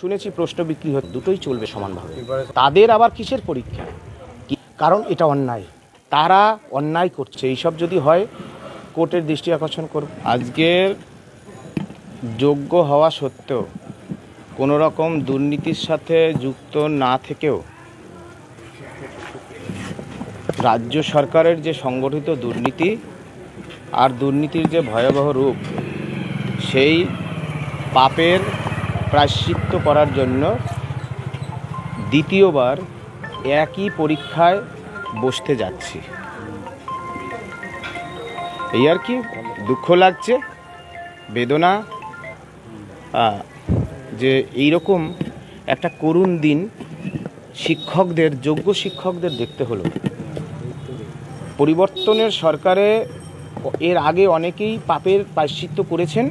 শুনেছি প্রশ্ন বিক্রি হচ্ছে দুটোই চলবে সমানভাবে। তাদের আবার কিসের পরীক্ষা? কারণ এটা অন্যায়। তারা অন্যায় করছে। এইসব যদি হয়, কোর্টের দৃষ্টি আকর্ষণ করব আজকের যোগ্য হওয়া সত্ত্বেও কোনো রকম দুর্নীতির সাথে যুক্ত না থেকেও, রাজ্য সরকারের যে সংগঠিত দুর্নীতি আর দুর্নীতির যে ভয়াবহ রূপ, সেই পাপের প্রায়শ্চিত্ত করার জন্য দ্বিতীয়বার একই পরীক্ষায় বসতে যাচ্ছি। এই আর কি, দুঃখ লাগছে, বেদনা যে এই রকম একটা করুণ দিন শিক্ষকদের, যোগ্য শিক্ষকদের দেখতে হলো। পরিবর্তনের সরকারে এর আগে অনেকেই পাপের প্রায়শ্চিত্ত করেছেন।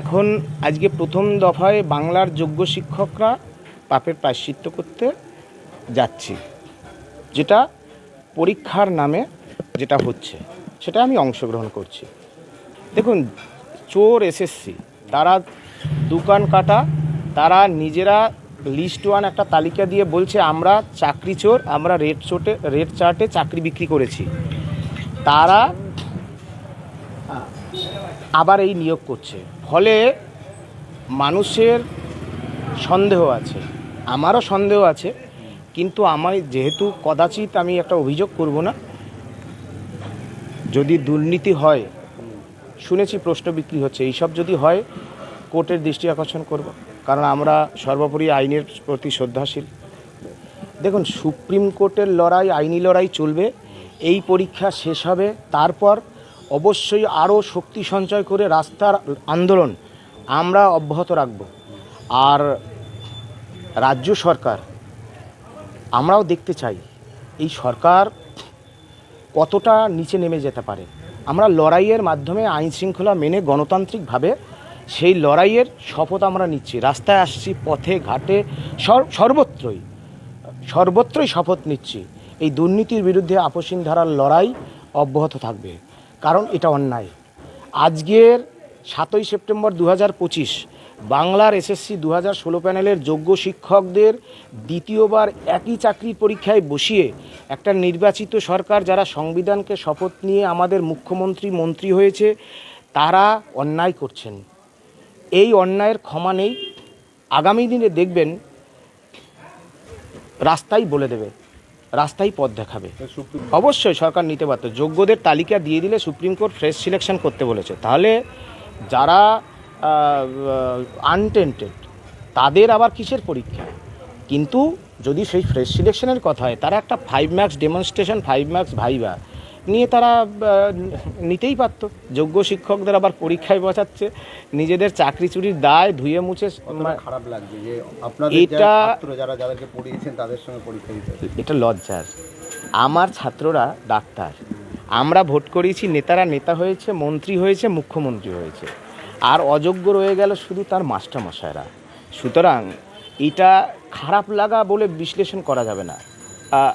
এখন আজকে প্রথম দফায় বাংলার যোগ্য শিক্ষকরা পাপের প্রায়শ্চিত্ত করতে যাচ্ছি, যেটা পরীক্ষার নামে যেটা হচ্ছে সেটা আমি অংশগ্রহণ করছি। দেখুন, চোর এসএসসি, তারা দোকান কাটা, তারা নিজেরা লিস্ট ওয়ান একটা তালিকা দিয়ে বলছে, আমরা চাকরি চোর, আমরা রেড চোটে রেড চার্টে চাকরি বিক্রি করেছি। তারা আবার এই নিয়োগ করছে। ফলে মানুষের সন্দেহ আছে, আমারও সন্দেহ আছে, কিন্তু আমায় যেহেতু কদাচিৎ আমি একটা অভিযোগ করব না, যদি দুর্নীতি হয়, শুনেছি প্রশ্ন বিক্রি হচ্ছে, এইসব যদি হয়, কোর্টের দৃষ্টি আকর্ষণ করব, কারণ আমরা সর্বোপরি আইনের প্রতি শ্রদ্ধাশীল। দেখুন, সুপ্রিম কোর্টের লড়াই, আইনি লড়াই চলবে, এই পরীক্ষা শেষ হবে, তারপর অবশ্যই আরও শক্তি সঞ্চয় করে রাস্তার আন্দোলন আমরা অব্যাহত রাখব। আর রাজ্য সরকার, আমরাও দেখতে চাই এই সরকার কতটা নিচে নেমে যেতে পারে। আমরা লড়াইয়ের মাধ্যমে আইন শৃঙ্খলা মেনে গণতান্ত্রিকভাবে সেই লড়াইয়ের শপথ আমরা নিচ্ছি। রাস্তায় আসছি, পথে, ঘাটে সর্বত্রই সর্বত্রই শপথ নিচ্ছি। এই দুর্নীতির বিরুদ্ধে আপসীন ধারার লড়াই অব্যাহত থাকবে। কারণ এটা অন্যায়। আজকের সাতই সেপ্টেম্বর দু বাংলার এসএসসি দু হাজার ষোলো প্যানেলের যোগ্য শিক্ষকদের দ্বিতীয়বার একই চাকরির পরীক্ষায় বসিয়ে একটা নির্বাচিত সরকার যারা সংবিধানকে শপথ নিয়ে আমাদের মুখ্যমন্ত্রী মন্ত্রী হয়েছে, তারা অন্যায় করছেন। এই অন্যায়ের ক্ষমা নেই। আগামী দিনে দেখবেন, রাস্তাই বলে দেবে। রাস্তাই পথ দেখাবে। অবশ্যই সরকার নিতে পারত যোগ্যদের তালিকা দিয়ে দিলে সুপ্রিম কোর্ট ফ্রেশ সিলেকশন করতে বলেছে। তাহলে যারা আনটেন্টেড তাদের আবার কিসের পরীক্ষা? কিন্তু যদি সেই ফ্রেশ সিলেকশনের কথা হয় তারা একটা five max demonstration five max viva নিয়ে তারা নিতেই পারত। যোগ্য শিক্ষকদের আবার পরীক্ষায় বসাচ্ছে। নিজেদের চাকরি চুরির দায় ধুয়ে মুছে কতটা খারাপ লাগছে যে আপনাদের এটা- যারা যাদেরকে পড়িয়েছেন তাদের সঙ্গে পরীক্ষা দিতে এটা লজ্জার। আমার ছাত্ররা ডাক্তার। আমরা ভোট করিয়েছি নেতারা নেতা হয়েছে মন্ত্রী হয়েছে মুখ্যমন্ত্রী হয়েছে। আর অযোগ্য রয়ে গেল শুধু তার মাস্টারমশাইরা। সুতরাং এটা খারাপ লাগা বলে বিশ্লেষণ করা যাবে না।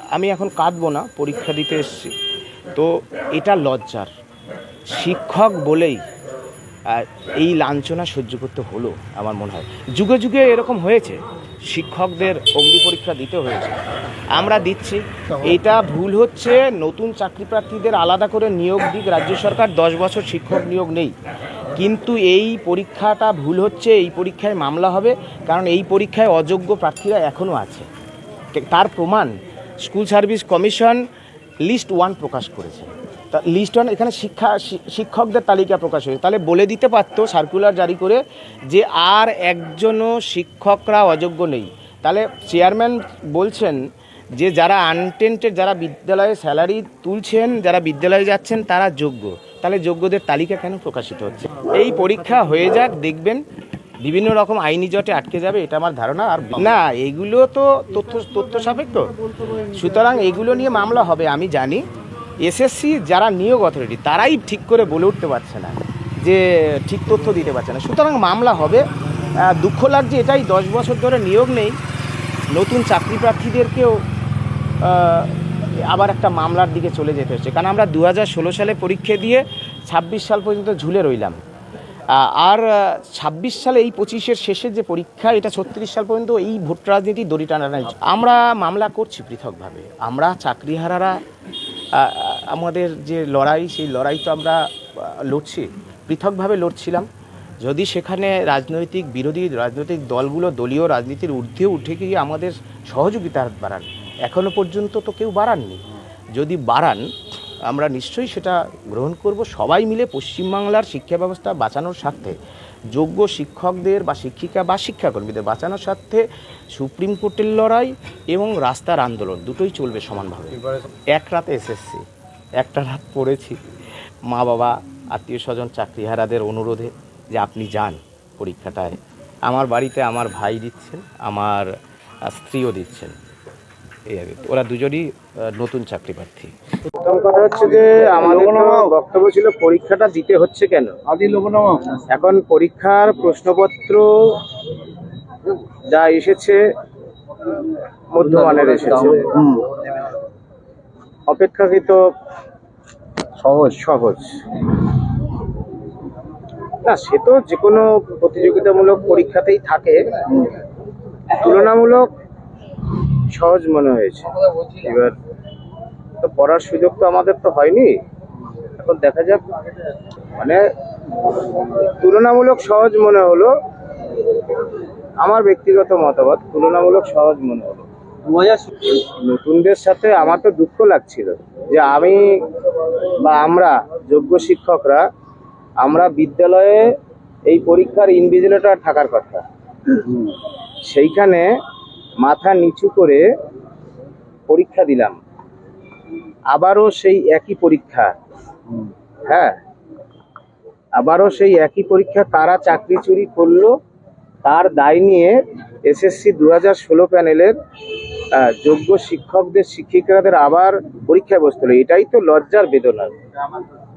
আমি এখন কাঁদবো না পরীক্ষা দিতে এসেছি। তো এটা লজ্জার। শিক্ষক বলেই এই লাঞ্ছনা সহ্য করতে হলো আমার মনে হয়। যুগে যুগে এরকম হয়েছে, শিক্ষকদের অগ্নি পরীক্ষা দিতে হয়েছে। আমরা দিচ্ছি, এটা ভুল হচ্ছে, নতুন চাকরি প্রার্থীদের আলাদা করে নিয়োগ দিক, রাজ্য সরকার দশ বছর শিক্ষক নিয়োগ নেই। কিন্তু এই পরীক্ষাটা ভুল হচ্ছে, এই পরীক্ষায় মামলা হবে, কারণ এই পরীক্ষায় অযোগ্য প্রার্থীরা এখনও আছে। তার প্রমাণ, school service commission list one প্রকাশ করেছে। তা লিস্ট ওয়ান এখানে শিক্ষা শিক্ষকদের তালিকা প্রকাশ হয়েছে। তাহলে বলে দিতে পারতো সার্কুলার জারি করে যে আর একজনও শিক্ষকরা অযোগ্য নেই। তাহলে চেয়ারম্যান বলছেন যে যারা আনটেন্টেড যারা বিদ্যালয়ে স্যালারি তুলছেন, যারা বিদ্যালয়ে যাচ্ছেন, তারা যোগ্য। তাহলে যোগ্যদের তালিকা কেন প্রকাশিত হচ্ছে? এই পরীক্ষা হয়ে যাক, দেখবেন বিভিন্ন রকম আইনি জটে আটকে যাবে, এটা আমার ধারণা, আর না, এগুলো তো তথ্য তথ্য সাপেক্ষ। সুতরাং এগুলো নিয়ে মামলা হবে, আমি জানি। এসএসসি যারা নিয়োগ অথরিটি তারাই ঠিক করে বলে উঠতে পারছে না, যে ঠিক তথ্য দিতে পারছে না। সুতরাং মামলা হবে। দুঃখ লাগছে এটাই, দশ বছর ধরে নিয়োগ নেই। নতুন চাকরি প্রার্থীদেরকেও আবার একটা মামলার দিকে চলে যেতে হচ্ছে। কারণ আমরা দু হাজার ষোলো সালে পরীক্ষা দিয়ে ছাব্বিশ সাল পর্যন্ত ঝুলে রইলাম। আর ছাব্বিশ সালে এই পঁচিশের শেষের যে পরীক্ষা, এটা ছত্রিশ সাল পর্যন্ত এই ভোট রাজনীতি দড়ি টানাটানি আমরা মামলা করছি পৃথকভাবে। আমরা চাকরিহারারা আমাদের যে লড়াই, সেই লড়াই তো আমরা লড়ছি। পৃথকভাবে লড়ছিলাম। যদি সেখানে রাজনৈতিক বিরোধী রাজনৈতিক দলগুলো, দলীয় রাজনীতির ঊর্ধ্বে উঠে গিয়ে আমাদের সহযোগিতা বাড়ান, এখনও পর্যন্ত তো কেউ বাড়াননি। যদি বাড়ান আমরা নিশ্চয়ই সেটা গ্রহণ করব। সবাই মিলে পশ্চিমবাংলার শিক্ষা ব্যবস্থা বাঁচানোর স্বার্থে, যোগ্য শিক্ষকদের বা শিক্ষিকা বা শিক্ষাকর্মীদের বাঁচানোর স্বার্থে সুপ্রিম কোর্টের লড়াই এবং রাস্তার আন্দোলন দুটোই চলবে সমানভাবে। এক রাতে এসএসসি, একটা রাত পড়েছি। মা বাবা, আত্মীয় স্বজন, চাকরিহারাদের অনুরোধে যে আপনি যান পরীক্ষাটায়। আমার বাড়িতে আমার ভাই দিচ্ছেন, আমার স্ত্রীও দিচ্ছেন। এই ওরা দুজনই নতুন চাকরি প্রার্থী। প্রথম কথা হচ্ছে যে আমাদের বক্তব্য ছিল পরীক্ষাটা দিতে হচ্ছে কেন? এখন পরীক্ষার প্রশ্নপত্র যা এসেছে মধ্যমানের এসেছে। অপেক্ষাকৃত সহজ। সহজ। না সে তো যে কোনো প্রতিযোগিতামূলক পরীক্ষাতেই থাকে। তুলনামূলক সহজ মনে হয়েছে। এবার তো পড়ার সুযোগ তো আমাদের তো হয়নি। এখন দেখা যাক। মানে তুলনামূলক সহজ মনে হলো। আমার ব্যক্তিগত মতামত, তুলনামূলক সহজ মনে হলো। নতুনদের সাথে আমার তো দুঃখ লাগছিল যে আমি বা আমরা যোগ্য শিক্ষকরা, আমরা বিদ্যালয়ে এই পরীক্ষার ইনভিজিলেটর থাকার কথা। সেইখানে মাথা নিচু করে পরীক্ষা দিলাম। আবারও সেই একই পরীক্ষা। হ্যাঁ? আবারও সেই একই পরীক্ষা, তারা চাকরি চুরি করল, তার দায় নিয়ে এসএসসি দু হাজার ষোলো প্যানেলের যোগ্য শিক্ষকদের, শিক্ষিকাদের আবার পরীক্ষায় বসতে এটাই তো লজ্জার বেদনা।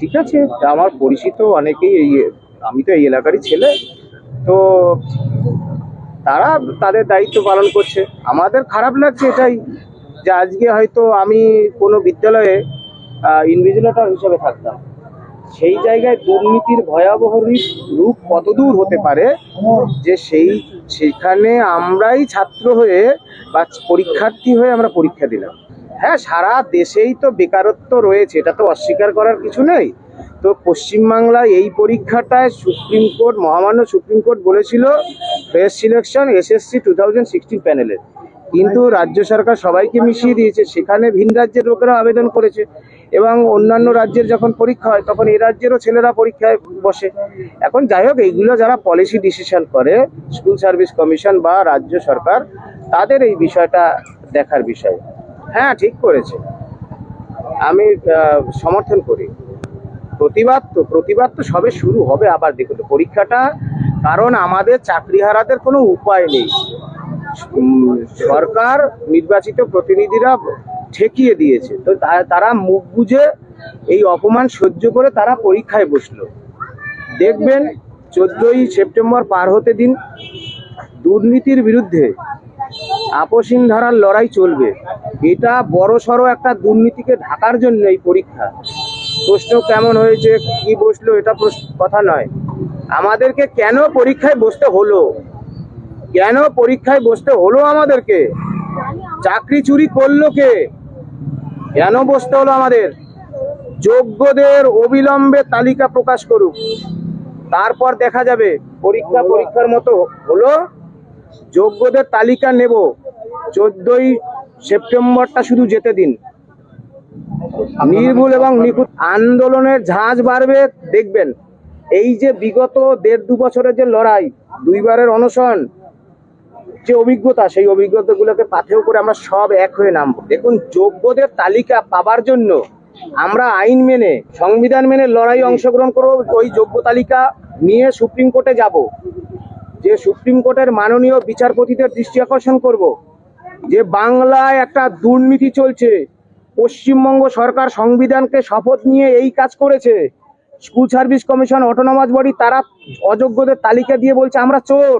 ঠিক আছে? আমার পরিচিত অনেকেই এই, আমি তো এই এলাকারই ছেলে। তো তারা তাদের দায়িত্ব পালন করছে। আমাদের খারাপ লাগছে এটাই। যে আজকে হয়তো আমি কোনো বিদ্যালয়ে ইনভিজিলেটর হিসেবে থাকতাম। সেই জায়গায় দুর্নীতির ভয়াবহ রূপ- কতদূর হতে পারে যে সেই, সেখানে আমরাই ছাত্র হয়ে বা পরীক্ষার্থী হয়ে আমরা পরীক্ষা দিলাম। হ্যাঁ সারা দেশেই তো বেকারত্ব রয়েছে, এটা তো অস্বীকার করার কিছু নেই। তো পশ্চিমবাংলায় এই পরীক্ষাটায় সুপ্রিম কোর্ট, মহামান্য সুপ্রিম কোর্ট বলেছিল fresh selection SSC two thousand sixteen প্যানেলের কিন্তু রাজ্য সরকার সবাইকে মিশিয়ে দিয়েছে। সেখানে ভিন রাজ্যের লোকেরা আবেদন করেছে এবং অন্যান্য রাজ্যের যখন পরীক্ষা হয় তখন এই রাজ্যেরও ছেলেরা পরীক্ষায় বসে। এখন যাই হোক এইগুলো যারা পলিসি ডিসিশন করে স্কুল সার্ভিস কমিশন বা রাজ্য সরকার তাদের এই বিষয়টা দেখার বিষয়। হ্যাঁ ঠিক করেছে। আমি সমর্থন করি। প্রতিবাদ তো প্রতিবাদ তো সবে শুরু হবে আবার দেখুন। পরীক্ষাটা কারণ আমাদের চাকরিহারাদের কোনো উপায় নেই। সরকার, নির্বাচিত প্রতিনিধিরা ঠেকিয়ে দিয়েছে। তো তারা মুখ বুঝে এই অপমান সহ্য করে তারা পরীক্ষায় বসল। দেখবেন চোদ্দই সেপ্টেম্বর পার হতে দিন দুর্নীতির বিরুদ্ধে আপসীন ধারার লড়াই চলবে। এটা বড় সড়ো একটা দুর্নীতিকে ঢাকার জন্য এই পরীক্ষা। প্রশ্ন কেমন হয়েছে, কি বসল, এটা কথা নয়। আমাদেরকে কেন পরীক্ষায় বসতে হলো? কেন পরীক্ষায় বসতে হলো আমাদেরকে? চাকরি চুরি করল কে? কেন বসতে হলো আমাদের? যোগ্যদের অবিলম্বে তালিকা প্রকাশ করুক। তারপর দেখা যাবে পরীক্ষা পরীক্ষার মতো হলো। যোগ্যদের তালিকা নেব। চোদ্দই সেপ্টেম্বরটা শুধু যেতে দিন। নির্ভুল এবং নিখুঁত আন্দোলনের ঝাঁজ বাড়বে, দেখবেন। এই যে বিগত দেড় দু বছরের যে লড়াই, দুইবারের অনশন যে অভিজ্ঞতা, সেই অভিজ্ঞতাগুলোকে পাথেও করে আমরা সব এক হয়ে নামবো। দেখুন, যোগ্যদের তালিকা পাবার জন্য আমরা আইন মেনে, সংবিধান মেনে লড়াই অংশগ্রহণ করব, ওই যোগ্য তালিকা নিয়ে সুপ্রিম কোর্টে যাব। যে সুপ্রিম কোর্টের মাননীয় বিচারপতিদের দৃষ্টি আকর্ষণ করব। যে বাংলায় একটা দুর্নীতি চলছে, পশ্চিমবঙ্গ সরকার সংবিধানকে শপথ নিয়ে এই কাজ করেছে, school service commission, autonomous body, তারা অযোগ্যদের তালিকা দিয়ে বলছে, আমরা চোর।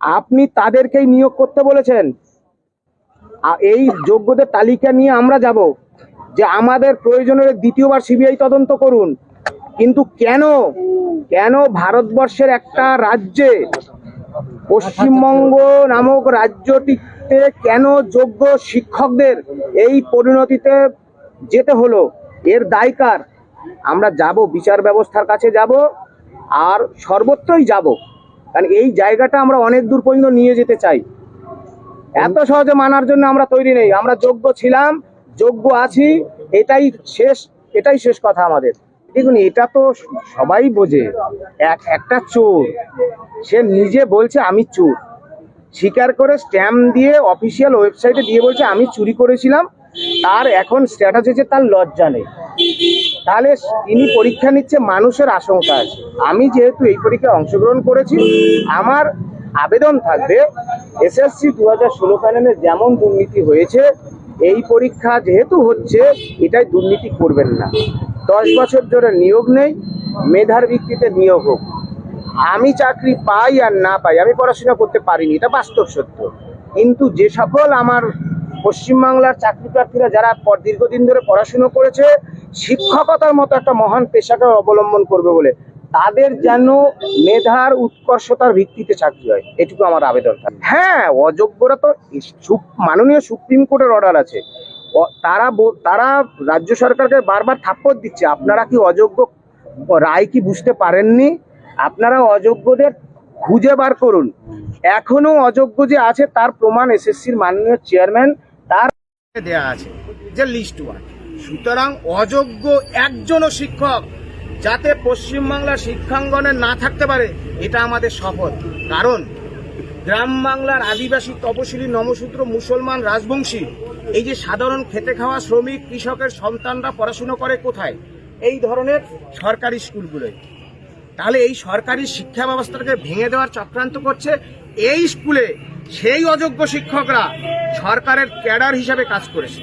আপনি তাদেরকেই নিয়োগ করতে বলেছেন। এই যোগ্যদের তালিকা নিয়ে আমরা যাব যে আমাদের প্রয়োজনের দ্বিতীয়বার সিবিআই তদন্ত করুন। কিন্তু কেন? কেন ভারতবর্ষের একটা রাজ্যে পশ্চিমবঙ্গ নামক রাজ্যটিতে কেন যোগ্য শিক্ষকদের এই পরিণতিতে যেতে হলো? এর দায়কার আমরা যাব, বিচার ব্যবস্থার কাছে যাব, আর সর্বত্রই যাব। কারণ এই জায়গাটা আমরা অনেক দূর পর্যন্ত নিয়ে যেতে চাই। এত সহজে মানার জন্য আমরা তৈরি নেই। আমরা যোগ্য ছিলাম, যোগ্য আছি, এটাই শেষ এটাই শেষ কথা আমাদের। দেখুন, এটা তো সবাই বোঝে। এক, একটা চোর, সে নিজে বলছে, আমি চোর। স্বীকার করে স্ট্যাম্প দিয়ে অফিসিয়াল ওয়েবসাইটে দিয়ে বলছে, আমি চুরি করেছিলাম। তার এখন স্ট্যাটাস হচ্ছে তার লজ্জা নেই। তাহলে তিনি পরীক্ষা নিচ্ছে মানুষের আশঙ্কা আছে। আমি যেহেতু এই পরীক্ষায় অংশগ্রহণ করেছি, আমার আবেদন থাকবে এসএসসি দু হাজার ষোলো প্যানেলে যেমন দুর্নীতি হয়েছে, এই পরীক্ষা যেহেতু হচ্ছে, এটাই দুর্নীতি করবেন না। দশ বছর ধরে নিয়োগ নেই, মেধার ভিত্তিতে নিয়োগ হোক। আমি চাকরি পাই আর না পাই, আমি পড়াশোনা করতে পারিনি, এটা বাস্তব সত্য। কিন্তু যে সকল আমার পশ্চিমবাংলার চাকরি প্রার্থীরা যারা দীর্ঘদিন ধরে পড়াশুনো করেছে, শিক্ষকতার মতো একটা মহান পেশাকে অবলম্বন করবে বলে, তাদের যেন মেধার উৎকর্ষতার ভিত্তিতে চাকরি হয়, এটুকু আমার আবেদন হ্যাঁ অযোগ্যরা তো মাননীয় সুপ্রিম কোর্টের অর্ডার আছে। তারা তারা রাজ্য সরকারকে বারবার থাপ্পড় দিচ্ছে, আপনারা কি অযোগ্য রায় কি বুঝতে পারেননি? আপনারা অযোগ্যদের খুঁজে বার করুন। এখনও অযোগ্য যে আছে, তার প্রমাণ এসএসসির মাননীয় চেয়ারম্যান দেয়া আছে? যে লিস্ট ওয়ান। সুতরাং অযোগ্য একজনও শিক্ষক যাতে পশ্চিমবাংলার শিক্ষাঙ্গনে না থাকতে পারে, এটা আমাদের শপথ। কারণ গ্রাম বাংলার আদিবাসী তপশিলি নমসূত্র মুসলমান রাজবংশী, এই যে সাধারণ খেতে খাওয়া শ্রমিক, কৃষকের সন্তানরা পড়াশুনো করে কোথায়? এই ধরনের সরকারি স্কুলগুলোয়। তাহলে এই সরকারি শিক্ষা ব্যবস্থাটাকে ভেঙে দেওয়ার চক্রান্ত করছে, এই স্কুলে সেই অযোগ্য শিক্ষকরা সরকারের ক্যাডার হিসাবে কাজ করেছে।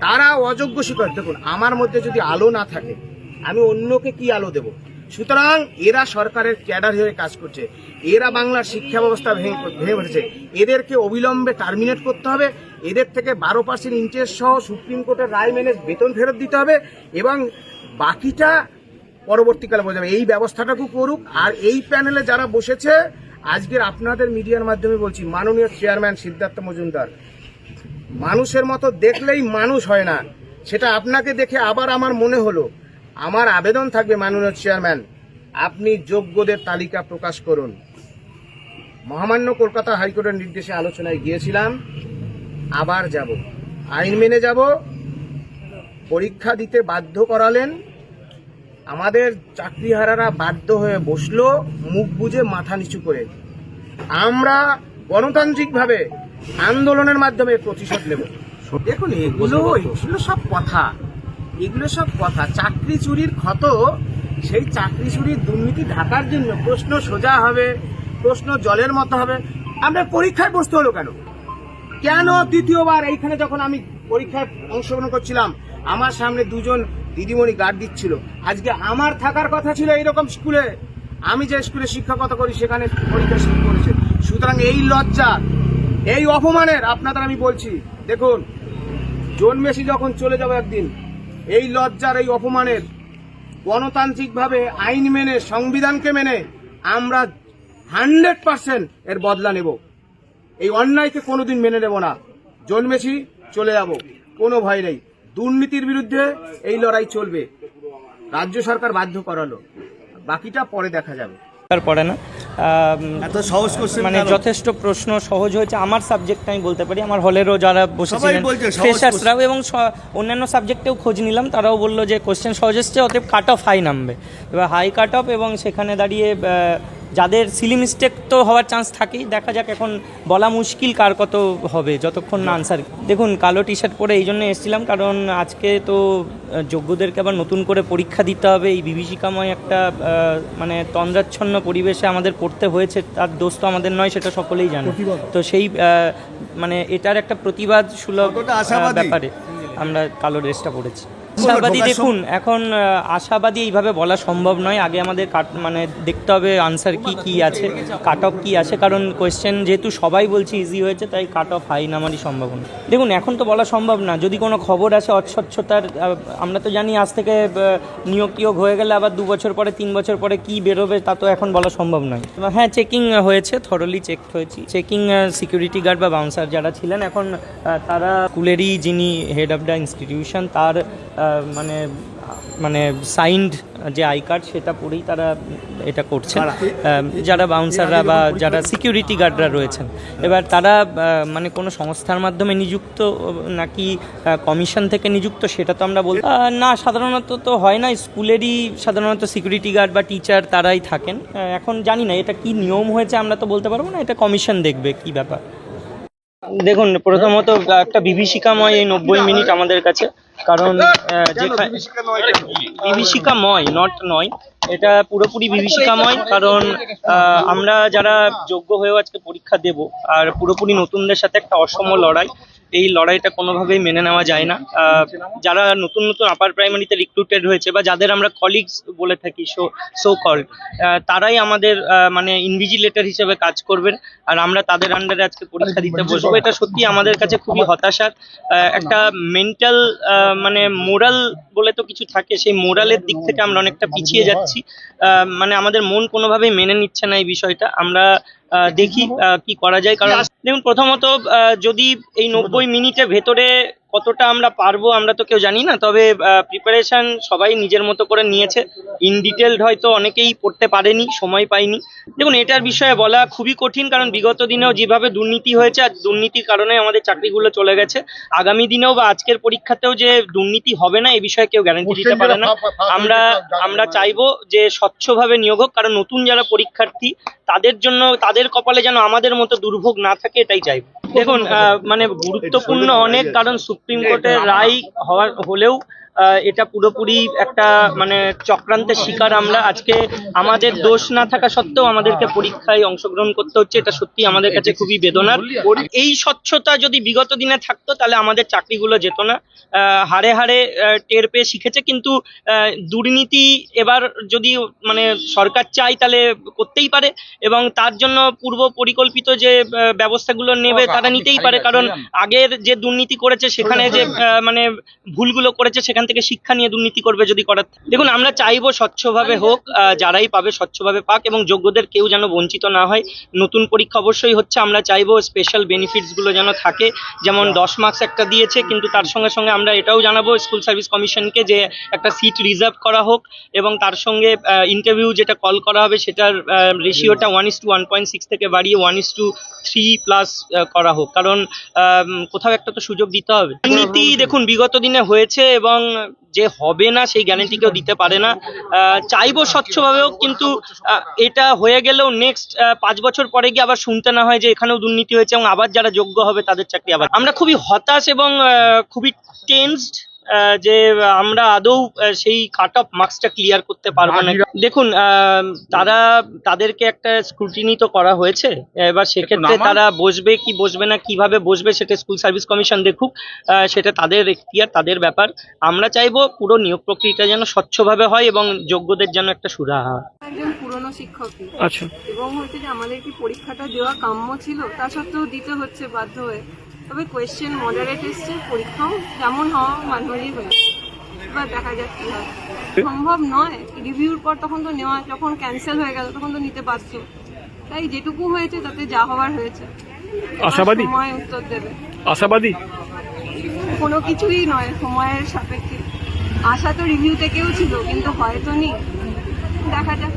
তারা অযোগ্য শিক্ষক। দেখুন, আমার মধ্যে যদি আলো না থাকে, আমি অন্যকে কি আলো দেব? সুতরাং এরা সরকারের ক্যাডার হয়ে কাজ করছে। এরা বাংলার শিক্ষা ব্যবস্থা ভেঙে ভেঙে পড়েছে। এদেরকে অবিলম্বে টার্মিনেট করতে হবে। এদের থেকে বারো পার্সেন্ট ইন্টারেস্ট সহ সুপ্রিম কোর্টের রায় মেনে বেতন ফেরত দিতে হবে এবং বাকিটা পরবর্তীকালে বোঝাবে এই ব্যবস্থাটাকে করুক। আর এই প্যানেলে যারা বসেছে আজকের আপনাদের মিডিয়ার মাধ্যমে বলছি, মাননীয় চেয়ারম্যান সিদ্ধার্থ মজুমদার, মানুষের মতো দেখলেই মানুষ হয় না। সেটা আপনাকে দেখে আবার আমার মনে হলো। আমার আবেদন থাকবে, মাননীয় চেয়ারম্যান, আপনি যোগ্যদের তালিকা প্রকাশ করুন। মহামান্য কলকাতা হাইকোর্টের নির্দেশে আলোচনায় গিয়েছিলাম, আবার যাব। আইন মেনে যাব, পরীক্ষা দিতে বাধ্য করালেন আমাদের চাকরিহারারা বাধ্য হয়ে বসল মুখ বুজে মাথা নিচু করে। আমরা গণতান্ত্রিকভাবে আন্দোলনের মাধ্যমে প্রতিশোধ নেব। দেখুন এগুলো এগুলো সব কথা। এগুলো সব কথা। চাকরি চুরির ক্ষত সেই চাকরি চুরির দুর্নীতি ঢাকার জন্য প্রশ্ন সোজা হবে প্রশ্ন জলের মতো হবে। আমরা পরীক্ষায় বসতে হলো কেন? কেন দ্বিতীয়বার এইখানে যখন আমি পরীক্ষায় অংশগ্রহণ করছিলাম আমার সামনে দুজন দিদিমণি গার্ড দিচ্ছিল। আজকে আমার থাকার কথা ছিল এইরকম স্কুলে। আমি যে স্কুলে শিক্ষকতা করি, সেখানে পরীক্ষা শুরু করেছে। সুতরাং এই লজ্জা, এই অপমানের আপনাদের আমি বলছি। দেখুন, জন্মেছি যখন চলে যাব একদিন, এই লজ্জার, এই অপমানের গণতান্ত্রিকভাবে আইন মেনে, সংবিধানকে মেনে আমরা হান্ড্রেড পার্সেন্ট এর বদলা নেব। এই অন্যায়কে কোনোদিন মেনে নেব না। জন্মেছি, চলে যাব। কোনো ভয় নেই। দুর্নীতির বিরুদ্ধে এই লড়াই চলবে। রাজ্য সরকার বাধ্য করালো। বাকিটা পরে দেখা যাবে। আর পড়ে না। এত সহজ কোশ্চেন মানে যথেষ্ট প্রশ্ন সহজ হয়েছে। আমার সাবজেক্ট আমি বলতে পারি। আমার হলেরও যারা বসেছিলেন ফ্রেশার্সরাও এবং স- অন্যান্য সাবজেক্টেও খোঁজ নিলাম। তারাও বলল যে কোশ্চেন সহজ এসছে অতএব কাট অফ হাই নামবে। এবার হাই কাট অফ এবং সেখানে দাঁড়িয়ে যাদের সিলি মিস্টেক তো হওয়ার চান্স থাকেই। দেখা যাক এখন বলা মুশকিল কার কত হবে যতক্ষণ না আনসার দেখুন কালো টি শার্ট পরে এই জন্য এসেছিলাম কারণ আজকে তো যোগ্যদেরকে আবার নতুন করে পরীক্ষা দিতে হবে। এই বিভীষিকাময় একটা মানে তন্দ্রাচ্ছন্ন পরিবেশে আমাদের পড়তে হয়েছে তার দোষ তো আমাদের নয় সেটা সকলেই জানে। তো সেই মানে এটার একটা প্রতিবাদ সুলভ ব্যাপারে আমরা কালো ড্রেসটা পরেছি। আশাবাদী দেখুন এখন আশাবাদী এইভাবে বলা সম্ভব নয়। আগে আমাদের কাট মানে দেখতে হবে আনসার কি কি আছে কাট অফ কী আছে কারণ কোয়েশ্চেন যেহেতু সবাই বলছে ইজি হয়েছে তাই কাট অফ হাই নামারই সম্ভাবনা। দেখুন এখন তো বলা সম্ভব না। যদি কোনো খবর আসে অস্বচ্ছতার আমরা তো জানি আজ থেকে নিয়োগ টিয়োগ হয়ে গেলে আবার দু বছর পরে তিন বছর পরে কি বেরোবে তা তো এখন বলা সম্ভব নয়। হ্যাঁ চেকিং হয়েছে থরলি চেক হয়েছি। চেকিং সিকিউরিটি গার্ড বা বাউন্সার যারা ছিলেন এখন তারা স্কুলেরই যিনি হেড অফ দ্য ইনস্টিটিউশন তার মানে মানে সাইন্ড যে আই কার্ড সেটা পরেই তারা এটা করছেন। আহ, যারা বাউন্সাররা বা যারা সিকিউরিটি গার্ডরা রয়েছেন। এবার তারা মানে কোনো সংস্থার মাধ্যমে নিযুক্ত নাকি কমিশন থেকে নিযুক্ত সেটা তো আমরা বল না সাধারণত তো হয় না। স্কুলেরই সাধারণত সিকিউরিটি গার্ড বা টিচার তারাই থাকেন। এখন জানি না এটা কি নিয়ম হয়েছে আমরা তো বলতে পারব না। এটা কমিশন দেখবে কি ব্যাপার। দেখুন, প্রথমত, একটা বিভীষিকাময় এই নব্বই মিনিট আমাদের কাছে, কারণ বিভীষিকাময় নট নয়, এটা পুরোপুরি বিভীষিকাময়, কারণ আমরা যারা যোগ্য হয়েও আজকে পরীক্ষা দেব, আর পুরোপুরি নতুনদের সাথে একটা অসম লড়াই এই লড়াইটা কোনোভাবেই মেনে নেওয়া যায় না। যারা নতুন নতুন আপার প্রাইমারিতে রিক্রুটেড হয়েছে বা যাদের আমরা কলিগস বলে থাকি সো সো কল তারাই আমাদের মানে ইনভিজিলেটর হিসেবে কাজ করবেন। আর আমরা তাদের আন্ডারে আজকে পরীক্ষা দিতে বসবো। এটা সত্যি আমাদের কাছে খুবই হতাশার। একটা মেন্টাল মানে মোরাল বলে তো কিছু থাকে, সেই মোরালের দিক থেকে আমরা অনেকটা পিছিয়ে যাচ্ছি। মানে আমাদের মন কোনোভাবেই মেনে নিচ্ছে না এই বিষয়টা। আমরা দেখি কি করা যায়। কারণ, দেখুন, প্রথমত যদি এই নব্বই মিনিটের ভেতরে কতটা আমরা পারব আমরা তো কেউ জানি না তবে প্রিপারেশন সবাই নিজের মতো করে নিয়েছে। ইন ডিটেলড হয়তো অনেকেই পড়তে পারেনি সময় পায়নি দেখুন এটার বিষয়ে বলা খুবই কঠিন কারণ বিগত দিনেও যেভাবে দুর্নীতি হয়েছে আর দুর্নীতির কারণে আমাদের চাকরিগুলো চলে গেছে আগামী দিনেও বা আজকের পরীক্ষাতেও যে দুর্নীতি হবে না এই বিষয়ে কেউ গ্যারান্টি দিতে পারে না। আমরা আমরা চাইব যে স্বচ্ছভাবে নিয়োগ হোক কারণ নতুন যারা পরীক্ষার্থী তাদের জন্য তাদের কপালে যেন আমাদের মতো দুর্ভোগ না থাকে এটাই চাইব। দেখুন মানে গুরুত্বপূর্ণ অনেক কারণ সুপ্রিম কোর্টের রায় হওয়ার হলেও এটা পুরোপুরি একটা মানে চক্রান্তের শিকার আমরা। আজকে আমাদের দোষ না থাকা সত্ত্বেও আমাদেরকে পরীক্ষায় অংশগ্রহণ করতে হচ্ছে। এটা সত্যি আমাদের কাছে খুবই বেদনার। এই স্বচ্ছতা যদি বিগত দিনে থাকতো, তাহলে আমাদের চাকরিগুলো যেত না। হারে হারে টের পেয়ে শিখেছে। কিন্তু দুর্নীতি এবার যদি মানে সরকার চায়, তাহলে করতেই পারে। এবং তার জন্য পূর্ব পরিকল্পিত যে ব্যবস্থাগুলো নেবে, তারা নিতেই পারে। কারণ আগের যে দুর্নীতি করেছে, সেখানে যে মানে ভুলগুলো করেছে, সেখান থেকে শিক্ষা নিয়ে দুর্নীতি করবে যদি করার। দেখুন আমরা চাইব স্বচ্ছভাবে হোক যারাই পাবে স্বচ্ছভাবে পাক এবং যোগ্যদের কেউ যেন বঞ্চিত না হয়। নতুন পরীক্ষা অবশ্যই হচ্ছে আমরা চাইব স্পেশাল বেনিফিটসগুলো যেন থাকে। যেমন দশ মার্কস একটা দিয়েছে কিন্তু তার সঙ্গে সঙ্গে আমরা এটাও জানাব স্কুল সার্ভিস কমিশনকে যে একটা সিট রিজার্ভ করা হোক এবং তার সঙ্গে ইন্টারভিউ যেটা কল করা হবে সেটার রেশিওটা one is to one point six থেকে বাড়িয়ে one is to three plus করা হোক। কারণ কোথাও একটা তো সুযোগ দিতে হবে। দুর্নীতি দেখুন বিগত দিনে হয়েছে এবং যে হবে না, সেই গ্যারেন্টি কেউ দিতে পারে না। চাইব স্বচ্ছভাবেও, কিন্তু এটা হয়ে গেলেও নেক্সট পাঁচ বছর পরে গিয়ে আবার শুনতে না হয় যে এখানেও দুর্নীতি হয়েছে এবং আবার যারা যোগ্য হবে, তাদের চাকরি আবার। আমরা খুবই হতাশ এবং খুবই টেন্সড যে আমরা আদৌ সেই কাট অফ মার্কসটা ক্লিয়ার করতে পারব না। দেখুন আহ, তারা তাদেরকে একটা স্ক্রুটিনি তো করা হয়েছে। এবার সেক্ষেত্রে তারা বসবে কি বসবে না কীভাবে বসবে সেটা স্কুল সার্ভিস কমিশন দেখুক। আহ, সেটা তাদের এখতিয়ার তাদের ব্যাপার। আমরা চাইব পুরো নিয়োগ প্রক্রিয়াটা যেন স্বচ্ছভাবে হয় এবং যোগ্যদের যেন একটা সুরাহা হয়। একজন পুরনো শিক্ষকই আচ্ছা। এবং হচ্ছে যে আমাদের কি পরীক্ষাটা দেওয়া কাম্য ছিল তা সত্ত্বেও দিতে হচ্ছে বাধ্য হয়ে। তবে কোয়েশ্চেন মডারেট এসছে পরীক্ষাও যেমন হওয়া মাঝারি হয়েছে এবার দেখা যাক কি হয়। সম্ভব নয়। রিভিউর পর তখন তো নেওয়া যখন ক্যান্সেল হয়ে গেল তখন তো নিতে বাধ্য তাই যেটুকু হয়েছে তাতে যা হওয়ার হয়েছে। আশাবাদী? সময় উত্তর দেবে। আশাবাদী? কোনো কিছুই নয় সময়ের সাপেক্ষে। আশা তো রিভিউ থেকেও ছিল কিন্তু হয়তো নি দেখা যাক।